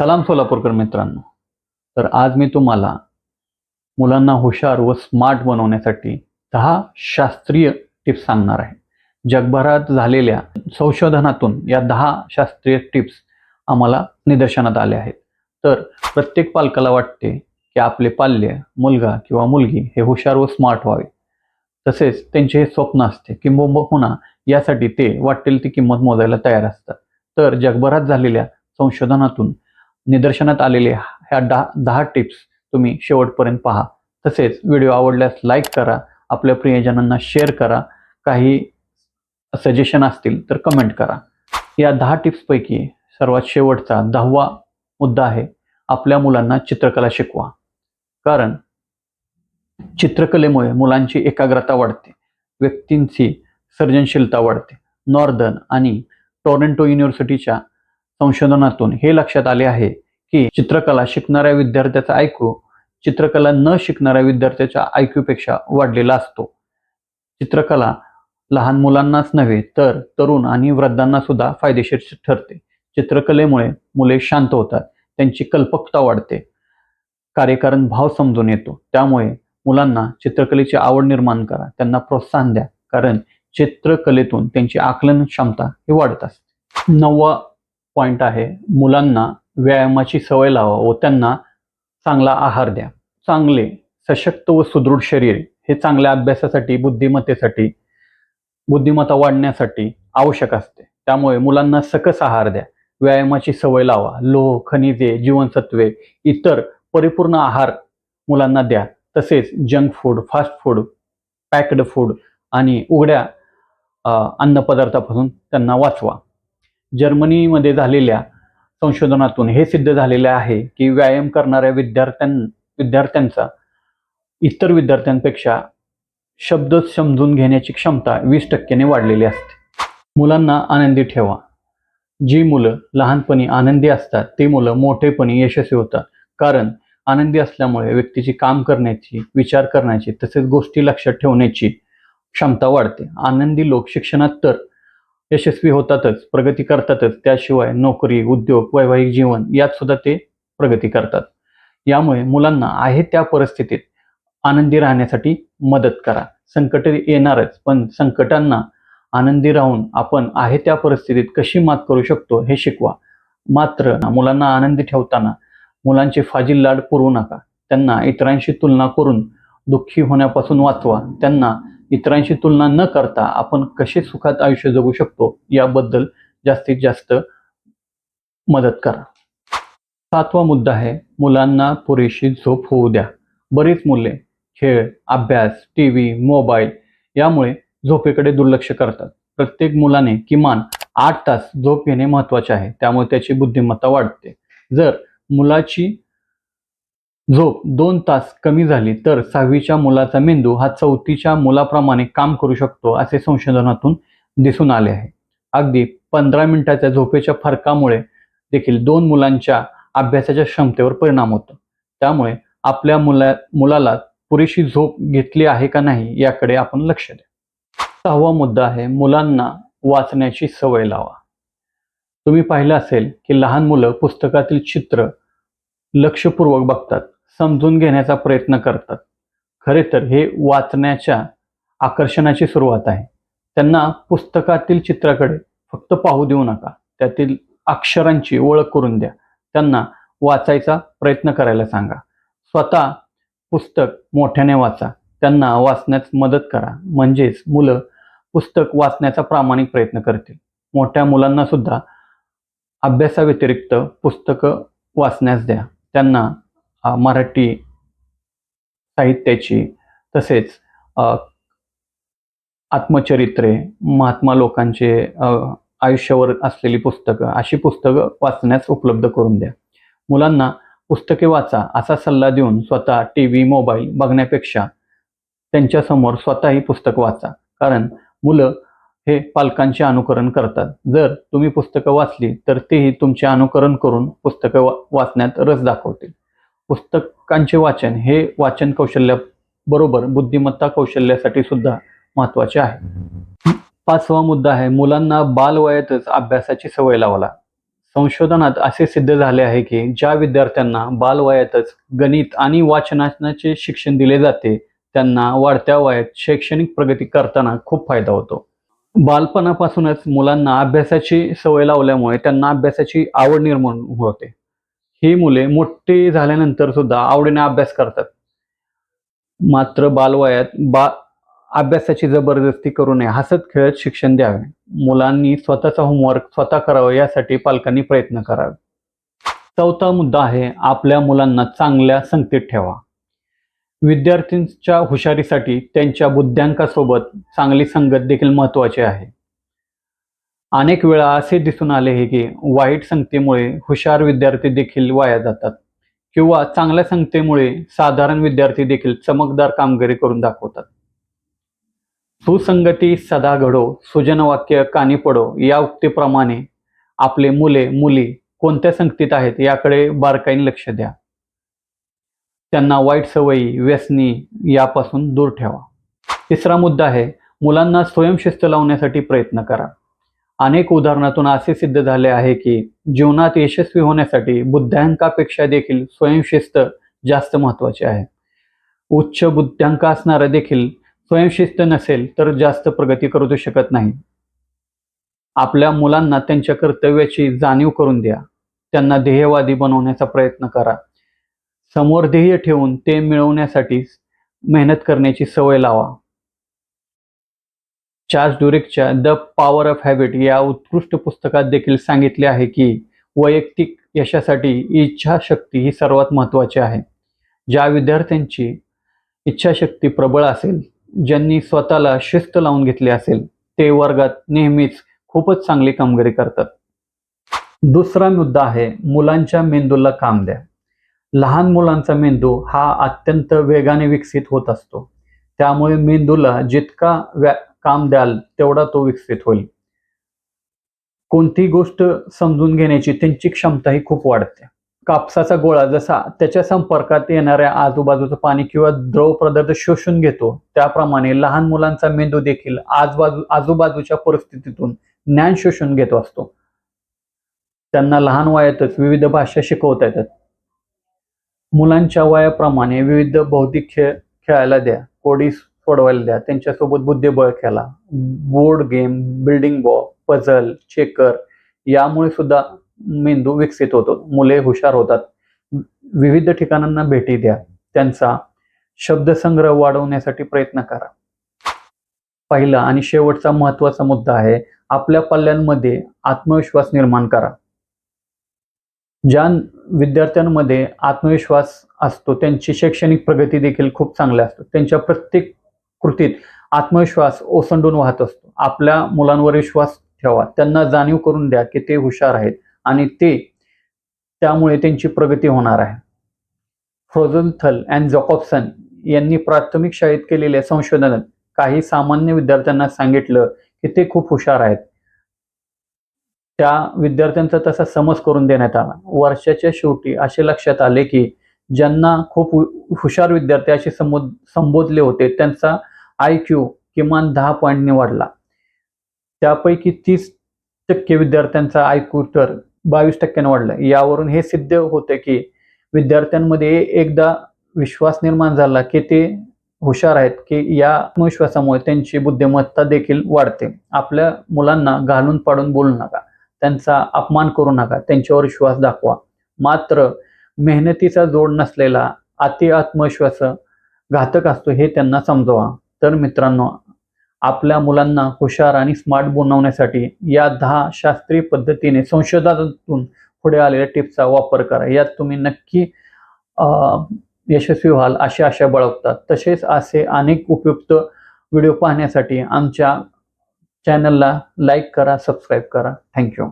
सलाम सोलापूरकर मित्रांनो. तर आज मी तुम्हाला मुलांना हुशार व स्मार्ट बनवण्यासाठी दहा शास्त्रीय टिप्स सांगणार आहे. जगभरात झालेल्या संशोधनातून या दहा शास्त्रीय टिप्स आम्हाला निदर्शनात आल्या आहेत. तर प्रत्येक पालकाला वाटते की आपले पाल्य मुलगा किंवा मुलगी हे हुशार व स्मार्ट व्हावे. तसेच त्यांचे हे स्वप्न असते किंबहुना यासाठी ते वाटेल ती किंमत मोजायला तयार असतात. तर जगभरात झालेल्या संशोधनातून निदर्शनात आलेले ह्या दहा दहा टिप्स तुम्ही शेवटपर्यंत पहा. तसेच व्हिडिओ आवडल्यास लाईक करा आपल्या प्रियजनांना शेअर करा काही सजेशन असतील तर कमेंट करा. या दहा टिप्सपैकी सर्वात शेवटचा दहावा मुद्दा आहे आपल्या मुलांना चित्रकला शिकवा. कारण चित्रकलेमुळे मुलांची एकाग्रता वाढते व्यक्तींची सर्जनशीलता वाढते. नॉर्दर्न आणि टोरेंटो युनिव्हर्सिटीच्या संशोधनातून हे लक्षात आले आहे की चित्रकला शिकणाऱ्या विद्यार्थ्याचा ऐकू चित्रकला न शिकणाऱ्या विद्यार्थ्याच्या IQ वाढलेला असतो. चित्रकला लहान मुलांनाच नव्हे तर तरुण आणि वृद्धांना सुद्धा फायदेशीर ठरते. चित्रकलेमुळे मुले शांत होतात त्यांची कल्पकता वाढते कार्यकारण भाव समजून येतो. त्यामुळे मुलांना चित्रकलेची आवड निर्माण करा त्यांना प्रोत्साहन द्या कारण चित्रकलेतून त्यांची आकलन क्षमता ही वाढत असते. नववा पॉईंट आहे. मुलांना व्यायामाची सवय लावा व त्यांना चांगला आहार द्या. चांगले सशक्त व सुदृढ शरीर हे चांगल्या अभ्यासासाठी बुद्धिमत्तेसाठी बुद्धिमत्ता वाढण्यासाठी आवश्यक असते. त्यामुळे मुलांना सकस आहार द्या. व्यायामाची सवय लावा. लोह खनिजे जीवनसत्वे इतर परिपूर्ण आहार मुलांना द्या. तसेच junk food fast food packed food आणि उघड्या अन्नपदार्थापासून त्यांना वाचवा. जर्मनीमध्ये झालेल्या संशोधनातून हे सिद्ध झालेले आहे की व्यायाम करणाऱ्या विद्यार्थ्यां विद्यार्थ्यांचा इतर विद्यार्थ्यांपेक्षा शब्द समजून घेण्याची क्षमता वीस टक्क्याने वाढलेली असते. मुलांना आनंदी ठेवा. जी मुलं लहानपणी आनंदी असतात ती मुलं मोठेपणी यशस्वी होतात. कारण आनंदी असल्यामुळे व्यक्तीची काम करण्याची विचार करण्याची तसेच गोष्टी लक्षात ठेवण्याची क्षमता वाढते. आनंदी लोक शिक्षणात तर यशस्वी होतातच प्रगती करतातच. त्याशिवाय नोकरी उद्योग वैवाहिक जीवन यात सुद्धा ते प्रगती करतात. यामुळे मुलांना आहे त्या परिस्थितीत आनंदी राहण्यासाठी मदत करा. संकट येणारच पण संकटांना आनंदी राहून आपण आहे त्या परिस्थितीत कशी मात करू शकतो हे शिकवा. मात्र मुलांना आनंदी ठेवताना मुलांचे फाजील लाड पुरवू नका. त्यांना इतरांशी तुलना करून दुःखी होण्यापासून वाचवा. त्यांना इतरांशी तुलना न करता आपण कसे सुखात आयुष्य जगू शकतो याबद्दल जास्तीत जास्त मदत करा. सातवा मुद्दा आहे मुलांना पुरेशी झोप होऊ द्या. बरीच मुले खेळ अभ्यास टी व्ही मोबाईल यामुळे झोपेकडे दुर्लक्ष करतात. प्रत्येक मुलाने किमान आठ तास झोप घेणे महत्त्वाचे आहे त्यामुळे त्याची बुद्धिमत्ता वाढते. जर मुलाची झोप दोन तास कमी झाली तर सहावीच्या मुलाचा मेंदू हा चौथीच्या मुलाप्रमाणे काम करू शकतो असे संशोधनातून दिसून आले आहे. अगदी पंधरा मिनिटाच्या झोपेच्या फरकामुळे देखील दोन मुलांच्या अभ्यासाच्या क्षमतेवर परिणाम होतो. त्यामुळे आपल्या मुला मुलाला पुरेशी झोप घेतली आहे का नाही याकडे आपण लक्ष द्या. सहावा मुद्दा आहे मुलांना वाचण्याची सवय लावा. तुम्ही पाहिलं असेल की लहान मुलं पुस्तकातील चित्र लक्षपूर्वक बघतात. समजून घेण्याचा प्रयत्न करतात. खरे तर हे वाचण्याच्या आकर्षणाची सुरुवात आहे. त्यांना पुस्तकातील चित्राकडे फक्त पाहू देऊ नका. त्यातील अक्षरांची ओळख करून द्या. त्यांना वाचायचा प्रयत्न करायला सांगा. स्वतः पुस्तक मोठ्याने वाचा. त्यांना वाचण्यास मदत करा. म्हणजेच मुलं पुस्तक वाचण्याचा प्रामाणिक प्रयत्न करतील. मोठ्या मुलांना सुद्धा अभ्यासाव्यतिरिक्त पुस्तकं वाचण्यास द्या. त्यांना मराठी साहित्याची तसेच आत्मचरित्रे महात्मा लोकांचे आयुष्यावर असलेली पुस्तकं अशी पुस्तकं वाचण्यास उपलब्ध करून द्या. मुलांना पुस्तके वाचा असा सल्ला देऊन स्वतः टी व्ही मोबाईल बघण्यापेक्षा त्यांच्यासमोर स्वतःही पुस्तक वाचा. कारण मुलं हे पालकांचे अनुकरण करतात. जर तुम्ही पुस्तकं वाचली तर तेही तुमचे अनुकरण करून पुस्तकं वा वाचण्यात रस दाखवतील. पुस्तकांचे वाचन हे वाचन कौशल्याबरोबर बुद्धिमत्ता कौशल्यासाठी सुद्धा महत्त्वाचे आहे. पाचवा मुद्दा आहे मुलांना बालवयातच अभ्यासाची सवय लावला संशोधनात असे सिद्ध झाले आहे की ज्या विद्यार्थ्यांना बालवयातच गणित आणि वाचनाचे शिक्षण दिले जाते त्यांना वाढत्या वयात शैक्षणिक प्रगती करताना खूप फायदा होतो. बालपणापासूनच मुलांना अभ्यासाची सवय लावल्यामुळे त्यांना अभ्यासाची आवड निर्माण होते. ही मुले मोठी झाल्यानंतर सुद्धा आवडीने अभ्यास करतात. मात्र बालवयात बा अभ्यासाची जबरदस्ती करू नये हसत खेळत शिक्षण द्यावे. मुलांनी स्वतःचा होमवर्क स्वतः करावं यासाठी पालकांनी प्रयत्न करावे. चौथा मुद्दा आहे आपल्या मुलांना चांगल्या संगतीत ठेवा. विद्यार्थ्यांच्या हुशारीसाठी त्यांच्या बुद्ध्यांकासोबत चांगली संगत देखील महत्त्वाची आहे. अनेक वेळा असे दिसून आले आहे की वाईट संगतीमुळे हुशार विद्यार्थी देखील वाया जातात किंवा चांगल्या संगतीमुळे साधारण विद्यार्थी देखील चमकदार कामगिरी करून दाखवतात. सुसंगती सदा घडो सुजनवाक्य कानी पडो या उक्तीप्रमाणे आपले मुले मुली कोणत्या संगतीत आहेत याकडे बारकाईने लक्ष द्या. त्यांना वाईट सवयी व्यसनी यापासून दूर ठेवा. तिसरा मुद्दा आहे मुलांना स्वयंशिस्त लावण्यासाठी प्रयत्न करा. अनेक उदाहरणातून असे सिद्ध झाले आहे की जीवनात यशस्वी होण्यासाठी बुद्ध्यांकापेक्षा देखील स्वयंशिस्त जास्त महत्त्वाचे आहे. उच्च बुद्ध्यांक असणारा देखील स्वयंशिस्त नसेल तर जास्त प्रगती करू शकत नाही. आपल्या मुलांना त्यांच्या कर्तव्याची जाणीव करून द्या. त्यांना ध्येयवादी बनवण्याचा प्रयत्न करा. समोर ध्येय ठेवून ते मिळवण्यासाठी मेहनत करण्याची सवय लावा. चार्ल्स ड्युरिकच्या द पॉवर ऑफ हॅबिट या उत्कृष्ट पुस्तकात देखील सांगितले आहे की वैयक्तिक यशासाठी इच्छाशक्ती ही सर्वात महत्त्वाची आहे. ज्या विद्यार्थ्यांची इच्छाशक्ती प्रबळ असेल ज्यांनी स्वतःला शिस्त लावून घेतली असेल ते वर्गात नेहमीच खूपच चांगली कामगिरी करतात. दुसरा मुद्दा आहे मुलांच्या मेंदूला काम द्या. लहान मुलांचा मेंदू हा अत्यंत वेगाने विकसित होत असतो. त्यामुळे मेंदूला जितका व्या काम द्याल तेवढा तो विकसित होईल. कोणती गोष्ट समजून घेण्याची त्यांची क्षमताही खूप वाढते. कापसाचा गोळा जसा त्याच्या संपर्कात येणाऱ्या आजूबाजूचं पाणी किंवा द्रव पदार्थ शोषून घेतो त्याप्रमाणे लहान मुलांचा मेंदू देखील आजबाजू आजूबाजूच्या परिस्थितीतून ज्ञान शोषून घेत असतो. त्यांना लहान वयातच विविध भाषा शिकवता येतात. मुलांच्या वयाप्रमाणे विविध बौद्धिक खेळ खेळायला द्या. कोडी सोडवायला द्या. त्यांच्यासोबत बुद्धिबळ खेळा. बोर्ड गेम बिल्डिंग बॉ पझल चेकर यामुळे सुद्धा मेंदू विकसित होतो. मुले हुशार होतात. विविध ठिकाणांना भेटी द्या. त्यांचा शब्दसंग्रह वाढवण्यासाठी प्रयत्न करा. पहिला आणि शेवटचा महत्त्वाचा मुद्दा आहे आपल्या पल्ल्यांमध्ये आत्मविश्वास निर्माण करा. ज्या विद्यार्थ्यांमध्ये आत्मविश्वास असतो त्यांची शैक्षणिक प्रगती देखील खूप चांगली असतो. त्यांच्या प्रत्येक कृतीत आत्मविश्वास ओसंडून वाहत असतो. आपल्या मुलांवर विश्वास ठेवा. त्यांना जाणीव करून द्या की ते हुशार आहेत आणि ते त्यामुळे त्यांची प्रगती होणार आहे. फ्रोझनथल अँड जॉकॉब्सन यांनी प्राथमिक शाळेत केलेल्या संशोधनात काही सामान्य विद्यार्थ्यांना सांगितलं की ते खूप हुशार आहेत. त्या विद्यार्थ्यांचा तसा समज करून देण्यात आला. वर्षाच्या शेवटी असे लक्षात आले की ज्यांना खूप हुशार विद्यार्थी असे संबोध संबोधले होते त्यांचा आय क्यू किमान दहा पॉईंटने वाढला. त्यापैकी तीस टक्के विद्यार्थ्यांचा आय क्यू तर बावीस टक्क्याने वाढला. यावरून हे सिद्ध होते की विद्यार्थ्यांमध्ये एकदा विश्वास निर्माण झाला की ते हुशार आहेत की या आत्मविश्वासामुळे त्यांची बुद्धिमत्ता देखील वाढते. आपल्या मुलांना घालून पाडून बोलू नका. त्यांचा अपमान करू नका. त्यांच्यावर विश्वास दाखवा. मात्र मेहनतीचा जोड नसलेला अति आत्मविश्वास घातक असतो हे त्यांना समजवा. तर मित्रांनो आपल्या मुलांना हुशार आणि स्मार्ट बनवण्यासाठी या दहा शास्त्रीय पद्धतीने संशोधनातून पुढे आलेल्या टिप्सचा वापर करा. यात तुम्ही नक्की यशस्वी व्हाल अशी आशा बाळगतात. तसेच असे अनेक उपयुक्त व्हिडिओ पाहण्यासाठी आमच्या चॅनलला लाईक करा सबस्क्राईब करा. थँक्यू